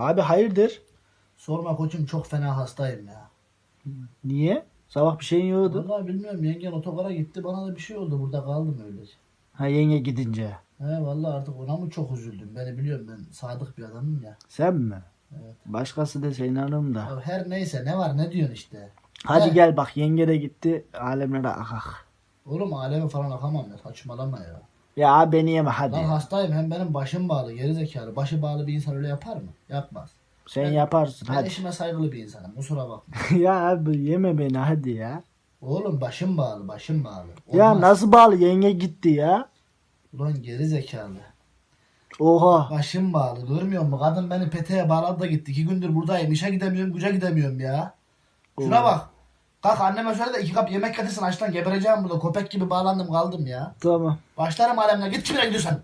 Abi hayırdır? Sorma koçum çok fena hastayım ya. Niye? Sabah bir şeyin yoktu. Vallahi bilmiyorum yengen otogara gitti bana da bir şey oldu burada kaldım öylece. Ha yenge gidince. He vallahi artık ona mı çok üzüldüm. Beni biliyorum ben sadık bir adamım ya. Sen mi? Evet. Başkası da senin hanım da. Ya her neyse ne var ne diyorsun işte. Hadi He. gel bak yenge de gitti. Alemlere akak. Oğlum alemi falan akamam ya saçmalama ya. Ya beni yeme hadi. Lan hastayım hem benim başım bağlı gerizekalı. Başı bağlı bir insan öyle yapar mı? Yapmaz. Sen Ben- yaparsın Ben hadi. eşime saygılı bir insanım kusura bakma. ya abi yeme beni hadi ya. Oğlum başım bağlı başım bağlı. Ya Olmaz. nasıl bağlı yenge gitti ya. Ulan gerizekalı. Oha. Başım bağlı görmüyor musun? Kadın beni peteğe bağladı da gitti. İki gündür buradayım. İşe gidemiyorum, güce gidemiyorum ya. Şuna Oo. bak. Kalk anneme söyle de iki kap yemek getirsin açtan gebereceğim burada. Köpek gibi bağlandım kaldım ya. Tamam. Başlarım alemle. Git kimine gidiyorsan.